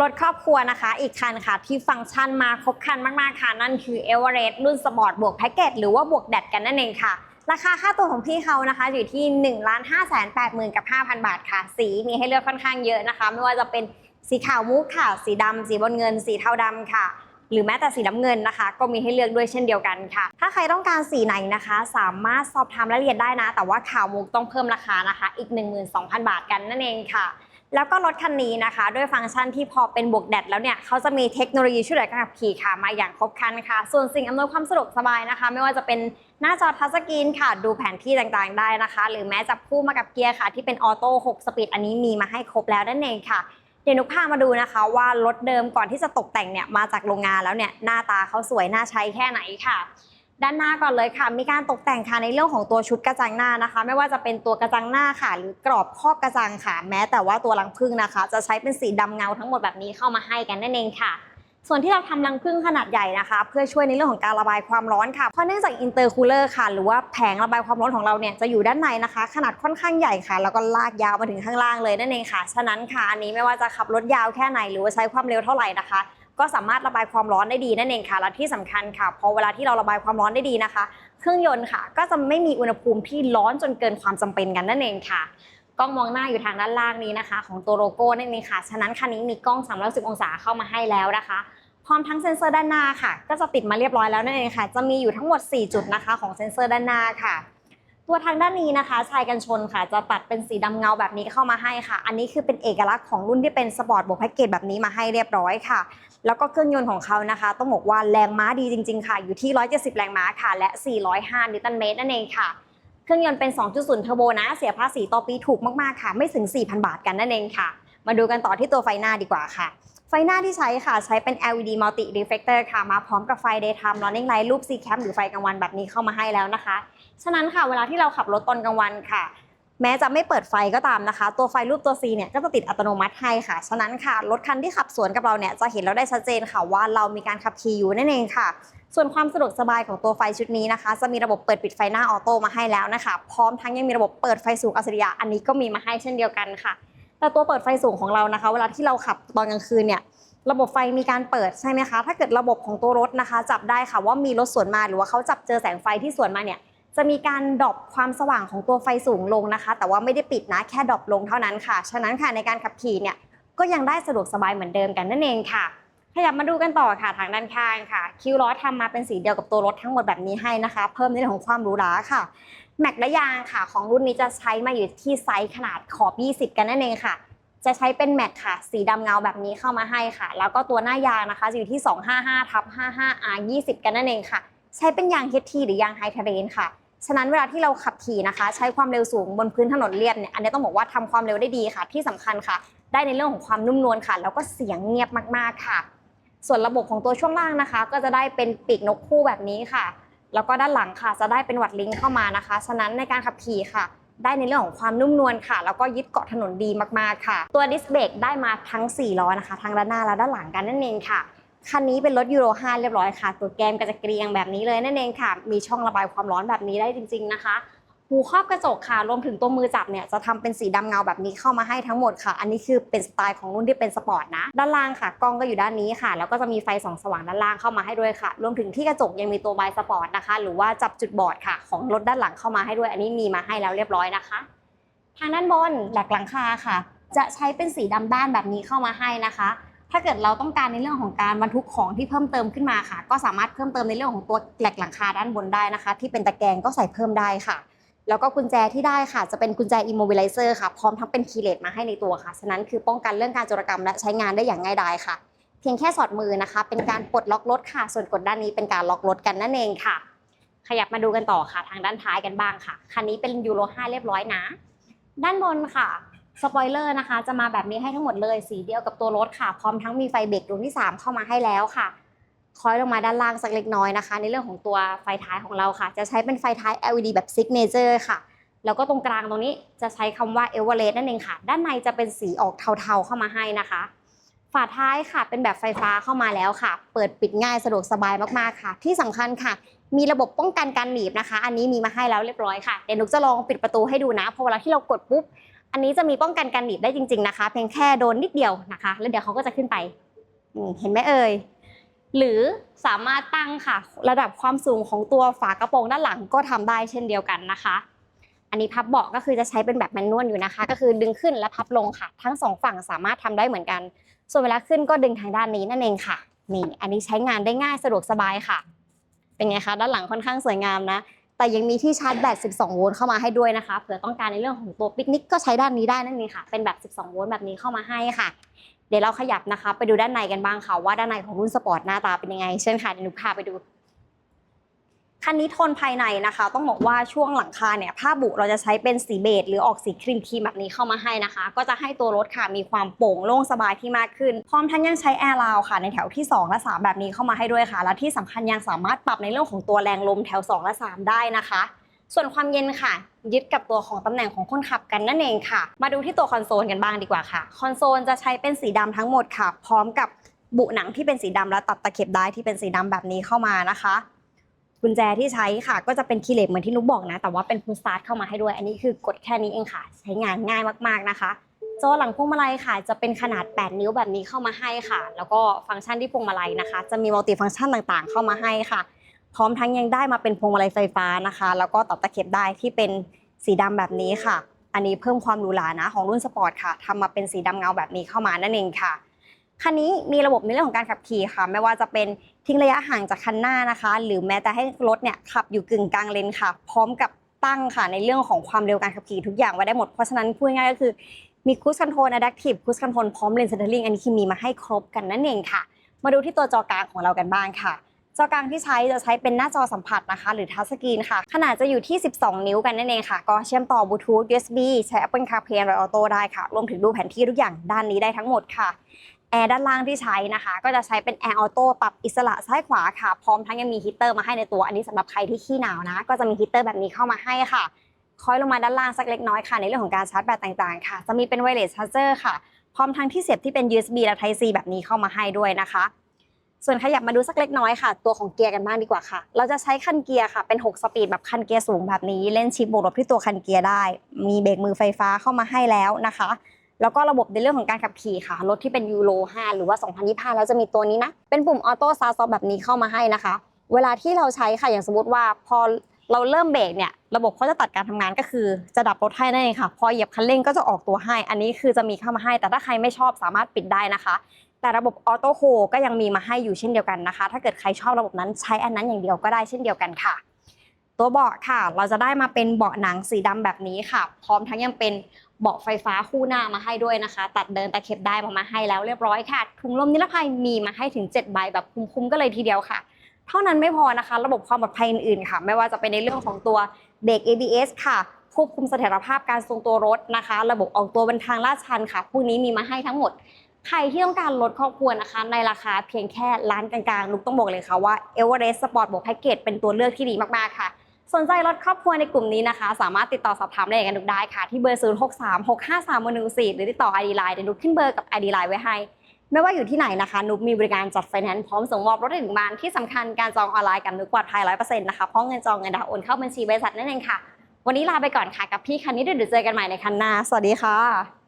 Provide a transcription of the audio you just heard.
รถครอบครัวนะคะ อีกคันค่ะ ที่ฟังก์ชันมาครบครันมากๆค่ะ นั่นคือ e v e r e s t รุ่นสปอร์ตบวกแพ็กเกจหรือว่าบวกแดดกันนั่นเองค่ะ ราคาค่าตัวของพี่เขานะคะอยู่ที่1นึ่งล้านห้าแสนแปดหมื่นกับ5,000 บาทค่ะ สีมีให้เลือกค่อนข้างเยอะนะคะ ไม่ว่าจะเป็นสีขาวมุกค่ะ สีดำสีบนเงิน สีเทาดำค่ะหรือแม้แต่สีน้ำเงินนะคะ ก็มีให้เลือกด้วยเช่นเดียวกันค่ะ ถ้าใครต้องการสีไหนนะคะ สามารถสอบถามรายละเอียดได้นะ แต่ว่าขาวมุกต้องเพิ่มราคานะคะ อีก 12,000 บาทกันนั่นเองค่ะ แล้วก็รถคันนี้นะคะ ด้วยฟังก์ชันที่พอเป็นบวกแดดแล้วเนี่ยเขาจะมีเทคโนโลยีช่วยเหลือการขับขี่ค่ะมาอย่างครบครันค่ะ ส่วนสิ่งอำนวยความสะดวกสบายนะคะ ไม่ว่าจะเป็นหน้าจอทัชสกรีนค่ะ ดูแผนที่ต่างๆได้นะคะ หรือแม้จะคู่มากับเกียร์ค่ะ ที่เป็นออโต้6สปีดอันนี้มีมาให้ครบแล้วนั่นเองค่ะเดี๋ยวนุกพามาดูนะคะว่ารถเดิมก่อนที่จะตกแต่งเนี่ยมาจากโรงงานแล้วเนี่ยหน้าตาเขาสวยน่าใช้แค่ไหนค่ะ ด้านหน้าก่อนเลยค่ะ มีการตกแต่งค่ะในเรื่องของตัวชุดกระจังหน้านะคะ ไม่ว่าจะเป็นตัวกระจังหน้าค่ะ หรือกรอบครอบกระจังค่ะ แม้แต่ว่าตัวรังผึ้งนะคะ จะใช้เป็นสีดำเงาทั้งหมดแบบนี้เข้ามาให้กันนั่นเองค่ะส่วนที่เราทำรังผึ้งขนาดใหญ่นะคะ เพื่อช่วยในเรื่องของการระบายความร้อนค่ะ เพราะเนื่องจากอินเตอร์คูลเลอร์ค่ะ หรือว่าแผงระบายความร้อนของเราเนี่ยจะอยู่ด้านในนะคะ ขนาดค่อนข้างใหญ่ค่ะ แล้วก็ลากยาวมาถึงข้างล่างเลยนั่นเองค่ะ ฉะนั้นค่ะอันนี้ไม่ว่าจะขับรถยาวแค่ไหนหรือว่าใช้ความเร็วเท่าไหร่นะคะ ก็สามารถระบายความร้อนได้ดีนั่นเองค่ะ และที่สำคัญค่ะ พอเวลาที่เราระบายความร้อนได้ดีนะคะ เครื่องยนต์ค่ะ ก็จะไม่มีอุณหภูมิที่ร้อนจนเกินความจำเป็นกันนั่นเองค่ะกล้องมองหน้าอยู่ทางด้านล่างนี้นะคะ ของตัวโลโก้นั่นเองค่ะ ฉะนั้นคันนี้มีกล้อง 360 องศาเข้ามาให้แล้วนะคะ พร้อมทั้งเซ็นเซอร์ด้านหน้าค่ะ ก็จะติดมาเรียบร้อยแล้วนั่นเองค่ะ จะมีอยู่ทั้งหมด 4 จุดนะคะ ของเซ็นเซอร์ด้านหน้าค่ะ ตัวทางด้านนี้นะคะ ชายกันชนค่ะ จะตัดเป็นสีดำเงาแบบนี้เข้ามาให้ค่ะ อันนี้คือเป็นเอกลักษณ์ของรุ่นที่เป็นสปอร์ตบวกแพ็กเกจแบบนี้มาให้เรียบร้อยค่ะ แล้วก็เครื่องยนต์ของเขานะคะ ต้องบอกว่าแรงม้าดีจริง ๆ ค่ะ อยู่ที่ 170 แรงม้าค่ะ และ 405 นิวตันเมตรนั่นเองค่ะ เครื่องยนต์เป็น 2.0 เทอร์โบนะ เสียภาษีต่อปีถูกมากๆค่ะ ไม่ถึง 4,000 บาทกันนั่นเองค่ะ มาดูกันต่อที่ตัวไฟหน้าดีกว่าค่ะ ไฟหน้าที่ใช้ค่ะ ใช้เป็น LED Multi Reflector ค่ะ มาพร้อมกับไฟ Daytime Running Light รูป C Cam หรือไฟกลางวันแบบนี้เข้ามาให้แล้วนะคะ ฉะนั้นค่ะ เวลาที่เราขับรถตอนกลางวันค่ะ แม้จะไม่เปิดไฟก็ตามนะคะ ตัวไฟรูปตัว C เนี่ยก็จะติดอัตโนมัติให้ค่ะ ฉะนั้นค่ะ รถคันที่ขับสวนกับเราเนี่ยจะเห็นแล้วได้ชัดเจนค่ะว่าเรามีการขับขี่อยู่นั่นเองค่ะ ส่วนความสะดวกสบายของตัวไฟชุดนี้นะคะ จะมีระบบเปิดปิดไฟหน้าออโต้มาให้แล้วนะคะ พร้อมทั้งยังมีระบบเปิดไฟสูงอัจฉริยะอันนี้ก็มีมาให้เช่นเดียวกันค่ะ แต่ตัวเปิดไฟสูงของเรานะคะ เวลาที่เราขับตอนกลางคืนเนี่ยระบบไฟมีการเปิดใช่ไหมคะ ถ้าเกิดระบบของตัวรถนะคะ จับได้ค่ะว่ามีรถสวนมาหรือว่าเขาจับเจอแสงไฟที่สวนมาเนี่ยจะมีการดรอปความสว่างของตัวไฟสูงลงนะคะ แต่ว่าไม่ได้ปิดนะแค่ดรอปลงเท่านั้นค่ะ ฉะนั้นค่ะในการขับขี่เนี่ยก็ยังได้สะดวกสบายเหมือนเดิมกันนั่นเองค่ะขยับมาดูกันต่อค่ะทางด้านข้างค่ะ คิวล้อทำมาเป็นสีเดียวกับตัวรถทั้งหมดแบบนี้ให้นะคะ เพิ่มในเรื่องของความหรูหราค่ะ แม็กและยางค่ะ ของรุ่นนี้จะใช้มาอยู่ที่ไซส์ขนาดขอบ 20 กันนั่นเองค่ะ จะใช้เป็นแม็กค่ะ สีดำเงาแบบนี้เข้ามาให้ค่ะ แล้วก็ตัวหน้ายางนะคะจะอยู่ที่ 255ทับ55 R 20 กันนั่นเองค่ะ ใช้เป็นยาง HT หรือยางไฮเทเรนค่ะฉะนั้นเวลาที่เราขับขี่นะคะ ใช้ความเร็วสูงบนพื้นถนนเรียบเนี่ยอันนี้ต้องบอกว่าทำความเร็วได้ดีค่ะ ที่สำคัญค่ะ ได้ในเรื่องของความนุ่มนวลค่ะ แล้วก็เสียงเงียบมากๆค่ะ ส่วนระบบของตัวช่วงล่างนะคะ ก็จะได้เป็นปีกนกคู่แบบนี้ค่ะ แล้วก็ด้านหลังค่ะจะได้เป็นวัดลิงเข้ามานะคะ ฉะนั้นในการขับขี่ค่ะ ได้ในเรื่องของความนุ่มนวลค่ะ แล้วก็ยึดเกาะถนนดีมากๆค่ะ ตัวดิสเบรกได้มาทั้ง 4 ล้อนะคะ ทั้งด้านหน้าและด้านหลังกันนั่นเองค่ะ คันนี้เป็นรถยูโร 5 เรียบร้อยค่ะ ตัวแกมก็จะเกรียงแบบนี้เลยนั่นเองค่ะ มีช่องระบายความร้อนแบบนี้ได้จริง ๆนะคะ หูครอบกระจกค่ะ รวมถึงตัวมือจับเนี่ยจะทำเป็นสีดำเงาแบบนี้เข้ามาให้ทั้งหมดค่ะ อันนี้คือเป็นสไตล์ของรุ่นที่เป็นสปอร์ตนะ ด้านล่างค่ะ กล้องก็อยู่ด้านนี้ค่ะ แล้วก็จะมีไฟส่องสว่างด้านล่างเข้ามาให้ด้วยค่ะ รวมถึงที่กระจกยังมีตัวบายสปอร์ตนะคะ หรือว่าจับจุดบอดค่ะ ของรถด้านหลังเข้ามาให้ด้วย อันนี้มีมาให้แล้วเรียบร้อยนะคะ ทางด้านบนแหลกหลังคาค่ะ จะใช้เป็นสีดำด้านแบบนี้เข้ามาให้นะคะถ้าเกิดเราต้องการในเรื่องของการบรรทุกของที่เพิ่มเติมขึ้นมาค่ะ ก็สามารถเพิ่มเติมในเรื่องของตัวแหลกหลังคาด้านบนได้นะคะ ที่เป็นตะแกรงก็ใส่เพิ่มได้ค่ะ แล้วก็กุญแจที่ได้ค่ะ จะเป็นกุญแจ immobilizer ค่ะ พร้อมทั้งเป็นคีย์เลสมาให้ในตัวค่ะ ฉะนั้นคือป้องกันเรื่องการโจรกรรมและใช้งานได้อย่างง่ายดายค่ะ เพียงแค่สอดมือนะคะ เป็นการปลดล็อกรถค่ะ ส่วนกดด้านนี้เป็นการล็อกรถกันนั่นเองค่ะ ขยับมาดูกันต่อค่ะ ทางด้านท้ายกันบ้างค่ะ คันนี้เป็นยูโร 5 เรียบร้อยนะ ด้านบนค่ะ สปอยเลอร์นะคะ จะมาแบบนี้ให้ทั้งหมดเลย สีเดียวกับตัวรถค่ะ พร้อมทั้งมีไฟเบรกดวงที่ 3 เข้ามาให้แล้วค่ะ คอยลงมาด้านล่างสักเล็กน้อยนะคะ ในเรื่องของตัวไฟท้ายของเราค่ะ จะใช้เป็นไฟท้าย LED แบบ Signature ค่ะ แล้วก็ตรงกลางตรงนี้จะใช้คำว่า e v e r e s t นั่นเองค่ะ ด้านในจะเป็นสีออกเทาๆเข้ามาให้นะคะ ฝาท้ายค่ะเป็นแบบไฟฟ้าเข้ามาแล้วค่ะ เปิดปิดง่ายสะดวกสบายมากๆค่ะ ที่สำคัญค่ะ มีระบบป้องกันการหนีบนะคะ อันนี้มีมาให้แล้วเรียบร้อยค่ะเดี๋ยวนุกจะลองปิดประตูให้ดูนะพอเวลาที่เรากดปุ๊บอันนี้จะมีป้องกันการหนีบได้จริง ๆนะคะ เพียงแค่โดนนิดเดียวนะคะ แล้วเดี๋ยวเขาก็จะขึ้นไปเห็นไหมเอ่ย หรือสามารถตั้งค่ะระดับความสูงของตัวฝากระโปรงด้านหลังก็ทำได้เช่นเดียวกันนะคะ อันนี้พับเบาะก็คือจะใช้เป็นแบบแมนนวลอยู่นะคะ ก็คือดึงขึ้นและพับลงค่ะ ทั้งสองฝั่งสามารถทำได้เหมือนกัน ส่วนเวลาขึ้นก็ดึงทางด้านนี้นั่นเองค่ะนี่อันนี้ใช้งานได้ง่ายสะดวกสบายค่ะ เป็นไงคะด้านหลังค่อนข้างสวยงามนะ แต่ยังมีที่ชาร์จแบต 12 โวลต์เข้ามาให้ด้วยนะคะ เผื่อต้องการในเรื่องของตัวปิกนิกก็ใช้ด้านนี้ได้นั่นเองค่ะ เป็นแบบ 12 โวลต์แบบนี้เข้ามาให้ค่ะ เดี๋ยวเราขยับนะคะ ไปดูด้านในกันบ้างค่ะว่าด้านในของรุ่นสปอร์ตหน้าตาเป็นยังไง เชิญค่ะเดี๋ยวหนูพาไปดูคันนี้โทนภายในนะคะ ต้องบอกว่าช่วงหลังคาเนี่ยผ้าบุเราจะใช้เป็นสีเบจหรือออกสีครีมครีมแบบนี้เข้ามาให้นะคะ ก็จะให้ตัวรถค่ะมีความโปร่งโล่งสบายที่มากขึ้น พร้อมทั้งยังใช้แอร์ราวค่ะในแถวที่ 2 และ 3 แบบนี้เข้ามาให้ด้วยค่ะ และที่สำคัญยังสามารถปรับในเรื่องของตัวแรงลมแถว 2 และ 3 ได้นะคะ ส่วนความเย็นค่ะ ยึดกับตัวของตำแหน่งของคนขับกันนั่นเองค่ะ มาดูที่ตัวคอนโซลกันบ้างดีกว่าค่ะ คอนโซลจะใช้เป็นสีดำทั้งหมดค่ะ พร้อมกับบุหนังที่เป็นสีดำและตัดตะเข็บได้ที่เป็นสีดำแบบนี้เข้ามานะคะกุญแจที่ใช้ค่ะ ก็จะเป็นคีย์เลสเหมือนที่นุกบอกนะ แต่ว่าเป็นพุชสตาร์ทเข้ามาให้ด้วย อันนี้คือกดแค่นี้เองค่ะ ใช้งานง่ายมากๆนะคะจอหลังพวงมาลัยค่ะ จะเป็นขนาด 8 นิ้วแบบนี้เข้ามาให้ค่ะ แล้วก็ฟังก์ชันที่พวงมาลัยนะคะ จะมีมัลติฟังก์ชันต่างๆ เข้ามาให้ค่ะ พร้อมทั้งยังได้มาเป็นพวงมาลัยไฟฟ้านะคะ แล้วก็ตัดตะเข็บได้ที่เป็นสีดำแบบนี้ค่ะ อันนี้เพิ่มความหรูหรานะของรุ่นสปอร์ตค่ะทำมาเป็นสีดำเงาแบบนี้เข้ามานั่นเองค่ะคันนี้มีระบบในเรื่องของการขับขี่ค่ะ ไม่ว่าจะเป็นทิ้งระยะห่างจากคันหน้านะคะ หรือแม้แต่ให้รถเนี่ยขับอยู่กึ่งกลางเลนค่ะ พร้อมกับตั้งค่ะในเรื่องของความเร็วการขับขี่ทุกอย่างไว้ได้หมด เพราะฉะนั้นพูดง่ายก็คือมีคูสคอนโทรลอะดัพทีฟคูสคอนโทรลพร้อมเลนเซนเทอร์ลิงอันนี้คือมีมาให้ครบกันนั่นเองค่ะ มาดูที่ตัวจอกลางของเรากันบ้างค่ะ จอกลางที่ใช้จะใช้เป็นหน้าจอสัมผัสนะคะ หรือทัชสกรีนค่ะ ขนาดจะอยู่ที่ 12 นิ้วกันนั่นเองค่ะ ก็เชื่อมต่อบลูทูธ USB ใช้ Apple CarPlay Android Auto ได้ค่ะ รวมถึงดูแผนที่ทุกอย่างด้านนี้ได้ทั้งหมดค่ะแอร์ด้านล่างที่ใช้นะคะ ก็จะใช้เป็นแอร์ออโต้ปรับอิสระซ้ายขวาค่ะ พร้อมทั้งยังมีฮีตเตอร์มาให้ในตัว อันนี้สำหรับใครที่ขี้หนาวนะ ก็จะมีฮีตเตอร์แบบนี้เข้ามาให้ค่ะคอยลงมาด้านล่างสักเล็กน้อยค่ะ ในเรื่องของการชาร์จแบตต่างๆ ค่ะ จะมีเป็นไวเลสชาร์เจอร์ค่ะ พร้อมทั้งที่เสียบที่เป็น USB และ Type C แบบนี้เข้ามาให้ด้วยนะคะ ส่วนขยับมาดูสักเล็กน้อยค่ะ ตัวของเกียร์กันบ้างดีกว่าค่ะ เราจะใช้คันเกียร์ค่ะ เป็น 6 สปีดแบบคันเกียร์สูงแบบนี้ เล่นชิปบวกลบที่ตัวคันเกียร์ได้ มีเบรกมือไฟฟ้าเข้ามาให้แล้วนะคะ แล้วก็ระบบในเรื่องของการขับขี่ค่ะ รถที่เป็นยูโร 5 หรือว่า 2025 แล้วจะมีตัวนี้นะ เป็นปุ่มออโต้ซาร์ซอแบบนี้เข้ามาให้นะคะ เวลาที่เราใช้ค่ะ อย่างสมมติว่าพอเราเริ่มเบรกเนี่ย ระบบเขาจะตัดการทำงานก็คือจะดับรถให้นั่นเองค่ะ พอเหยียบคันเร่งก็จะออกตัวให้ อันนี้คือจะมีเข้ามาให้ แต่ถ้าใครไม่ชอบสามารถปิดได้นะคะ แต่ระบบออโต้โฮก็ยังมีมาให้อยู่เช่นเดียวกันนะคะ ถ้าเกิดใครชอบระบบนั้นใช้อันนั้นอย่างเดียวก็ได้เช่นเดียวกันค่ะ ตัวเบาะค่ะ เราจะได้มาเป็นเบาะหนังสีดำแบบนี้ค่ะ พร้อมทั้งยังเป็นเบาะไฟฟ้าคู่หน้ามาให้ด้วยนะคะ ตัดเดินตะเข็บได้มามาให้แล้วเรียบร้อยค่ะ ถุงลมนิรภัยมีมาให้ถึง 7 ใบแบบคุ้มๆก็เลยทีเดียวค่ะ เท่านั้นไม่พอนะคะ ระบบความปลอดภัยอื่นๆค่ะ ไม่ว่าจะเป็นในเรื่องของตัวเบรก ABS ค่ะควบคุมเสถียรภาพการทรงตัวรถนะคะ ระบบออกตัวบนทางลาดชันค่ะ พวกนี้มีมาให้ทั้งหมด ใครที่ต้องการลดครอบครัวนะคะ ในราคาเพียงแค่ล้านกลางๆ นุกต้องบอกเลยค่ะว่า e v e r e s t Sport บวกแพ็กเกจเป็นตัวเลือกที่ดีมากๆค่ะ สนใจลดครอบครัวในกลุ่มนี้นะคะ สามารถติดต่อสอบถามได้กันนุกได้ค่ะ ที่เบอร์ 0 6 3 6 5 3 1 1 4 หรือติดต่อ ID Line เดี๋ยวนุกขึ้นเบอร์กับ ID Line ไว้ให้ ไม่ว่าอยู่ที่ไหนนะคะ นุกมีบริการจัดไฟแนนซ์พร้อมส่งมอบรถถึงบ้านที่สำคัญการจองออนไลน์กับนุกปลอดภัย100%นะคะเพราะเงินจองเงินดาวน์โอนเข้าบัญชีบริษัทนั่นเองค่ะ วันนี้ลาไปก่อนค่ะกับพี่คันนี้เดี๋ยวเจอกันใหม่ในคันหน้าสวัสดีค่ะ